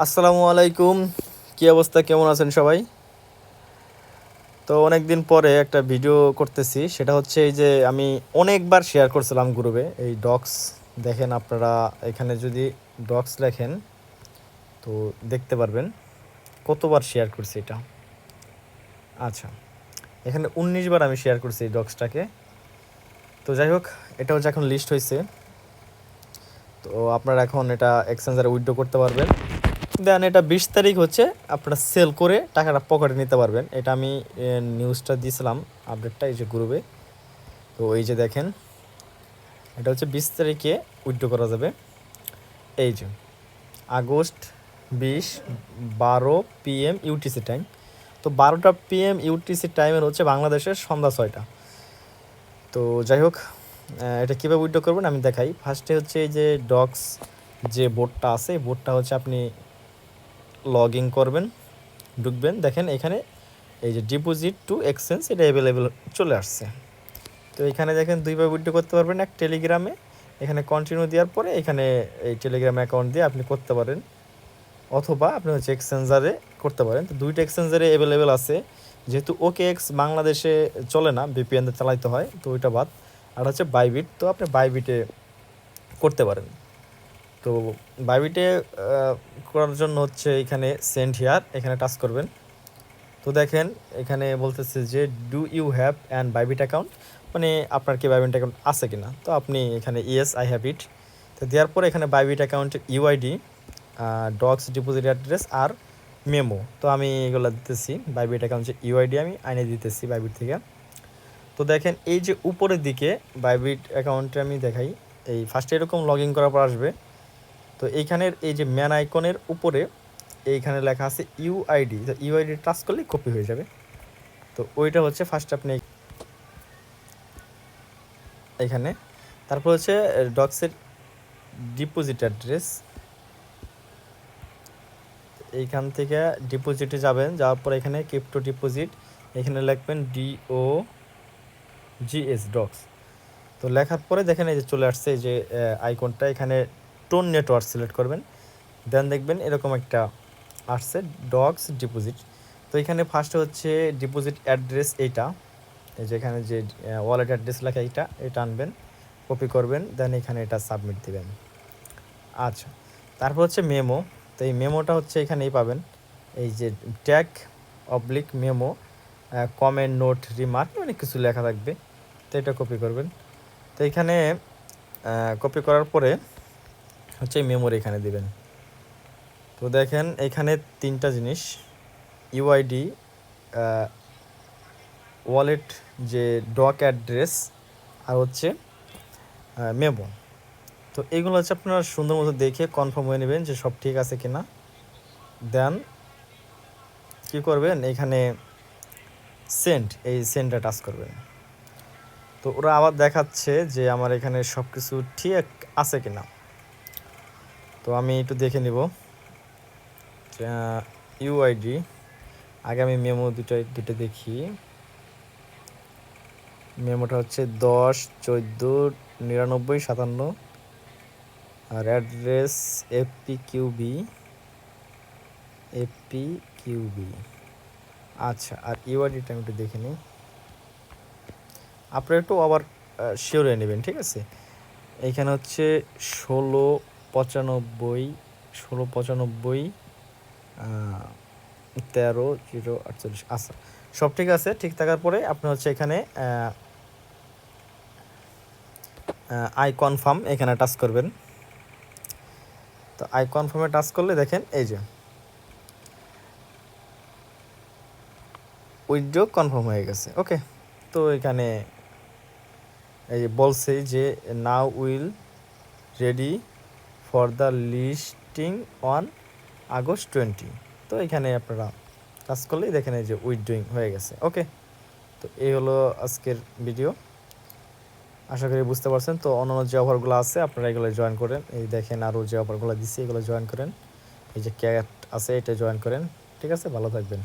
আসসালামু আলাইকুম। কি অবস্থা? কেমন আছেন সবাই? তো অনেক দিন পরে একটা ভিডিও করতেছি। সেটা হচ্ছে এই যে আমি অনেকবার শেয়ার করছিলাম গ্রুপে এই ডক্স দেখেন আপনারা, এখানে যদি ডক্স লেখেন, তো দেখতে পারবেন। কতবার শেয়ার করছি এটা? আচ্ছা এখানে উনিশ বার আমি শেয়ার করছি এই ডক্সটাকে তো যাই হোক, এটা হচ্ছে এখন লিস্ট হয়েছে তো আপনারা এখন এটা এক্সচেঞ্জারে উইথড্র করতে পারবেন। দেন এটা বিশ তারিখ হচ্ছে, আপনারা সেল করে টাকাটা পকেটে নিতে পারবেন। এটা আমি নিউজটা দিয়েছিলাম আপডেটটা এই যে গ্রুপে তো এই যে দেখেন, এটা হচ্ছে বিশ তারিখে উইথড্র করা যাবে। এই যে, আগস্ট বিশ, বারো পিএম ইউটিসি টাইম তো বারোটা পিএম ইউটিসি টাইমের হচ্ছে বাংলাদেশের সন্ধ্যা ছয়টা। তো যাই হোক এটা কীভাবে উইথড্র করবেন আমি দেখাই। ফার্স্টে হচ্ছে এই যে ডক্স যে বোর্ডটা আছে বোর্ডটা হচ্ছে আপনি লগ ইন করবেন, ঢুকবেন, দেখেন এখানে এই যে ডিপোজিট টু এক্সচেঞ্জ এটা অ্যাভেলেবেল চলে আসছে। তো এখানে দেখেন দুইভাবে উইথড্র করতে পারবেন, এক টেলিগ্রামে এখানে কন্টিনিউ দেওয়ার পরে এখানে এই টেলিগ্রাম অ্যাকাউন্ট দিয়ে আপনি করতে পারেন, অথবা আপনি হচ্ছে এক্সচেঞ্জারে করতে পারেন। তো দুইটা এক্সচেঞ্জারে অ্যাভেলেবেল আছে, যেহেতু ওকে এক্স বাংলাদেশে চলে না বিপিএন চালাইতে হয়, তো ওইটা বাদ। আর হচ্ছে বাইবিট তো আপনি বাইবিটে করতে পারেন। তো বাইবিটে করার জন্য হচ্ছে এখানে সেন্ড হিয়ার এখানে টাচ করবেন। তো দেখেন, এখানে বলতেছে যে do you have and Bybit account মানে আপনার কি বাইবিট অ্যাকাউন্ট আছে কিনা? তো আপনি এখানে ইয়েস আই হ্যাভ ইট তো দেওয়ার পরে এখানে বাইবিট অ্যাকাউন্টের ইউআইডি ডক্স ডিপোজিট অ্যাড্রেস আর মেমো তো আমি এগুলো দিতেছি বাইবিট অ্যাকাউন্টের ইউআইডি আমি আইনে দিতেছি বাইবিট থেকে। তো দেখেন, এই যে উপরের দিকে বাইবিট অ্যাকাউন্টে আমি দেখাই, এই ফার্স্টে এরকম লগ ইন করার পর আসবে। তো এইখানের এই যে ম্যান আইকনের উপরে এইখানে লেখা আছে ইউআইডি তো ইউআইডি টাচ করলেই কপি হয়ে যাবে। তো ওইটা হচ্ছে ফার্স্ট আপনি এখানে। তারপর হচ্ছে ডক্সের ডিপোজিট অ্যাড্রেস এইখান থেকে ডিপোজিটে যাবেন, যাওয়ার পর এখানে ক্রিপ্টো ডিপোজিট এখানে লিখবেন ডিও জিএস ডক্স তো লেখার পরে দেখেন এই যে চলে আসছে যে আইকনটা এখানে টোন নেটওয়ার্ক সিলেক্ট করবেন। দেন দেখবেন এরকম একটা আসছে ডগস ডিপোজিট তো এখানে ফার্স্টে হচ্ছে ডিপোজিট অ্যাড্রেস এইটা। এই যে এখানে যে ওয়ালেট অ্যাড্রেস লেখা এইটা, এটা আনবেন কপি করবেন দেন এখানে এটা সাবমিট দিবেন। আচ্ছা তারপর হচ্ছে মেমো তো এই মেমোটা হচ্ছে এখানেই পাবেন। এই যে tag oblique memo comment note remark অনেক কিছু লেখা থাকবে। তো এটা কপি করবেন। তো এখানে কপি করার পরে হচ্ছে মেমোরি এখানে দিবেন। তো দেখেন, এখানে তিনটা জিনিস। ইউআইডি ওয়ালেট যে ডক অ্যাড্রেস আর হচ্ছে মেমো তো এগুলো হচ্ছে আপনারা সুন্দর মতো দেখে কনফার্ম হয়ে নেবেন যে সব ঠিক আছে কিনা। দেন কি করবেন? এখানে সেন্ট এই সেন্টটা টাচ করবেন। তো ওরা আবার দেখাচ্ছে যে আমার এখানে সব কিছু ঠিক আছে কিনা। তো আমি একটু দেখে নিব। ইউআইডি আগে আমি মেমো দুটো দুটো দেখি। মেমোটা হচ্ছে দশ, চোদ্দ, নিরানব্বই, সাতান্ন। আর address FP QB FP QB আচ্ছা আর ইউআইডিটা আমি একটু দেখে নিই। আপনারা একটু আবার শিওর হয়ে নেবেন, ঠিক আছে? এইখানে হচ্ছে ষোলো পঁচানব্বই, ষোলো পঁচানব্বই তেরো, জিরো, আটচল্লিশ। আচ্ছা সব ঠিক আছে? ঠিক থাকার পরে আপনি হচ্ছে এখানে আই কনফার্ম এখানে টাচ করবেন। তো আই কনফার্মে টাচ করলে দেখেন, এই যে। উইথড্র কনফার্ম হয়ে গেছে, ওকে? তো এখানে এই বলছে যে now will ready for the listing on August twenty. তো এখানে আপনারা কাজ করলেই দেখেন এই যে উইথড্রয়িং হয়ে গেছে, ওকে? তো এই হলো আজকের ভিডিও। আশা করি বুঝতে পারছেন। তো অন্যান্য যে অফারগুলো আছে, আপনারা এগুলো জয়েন করেন। এই দেখেন আরও যে অফারগুলো দিচ্ছি এগুলো জয়েন করেন। এই যে ক্যাট আছে, এটা জয়েন করেন। ঠিক আছে, ভালো থাকবেন।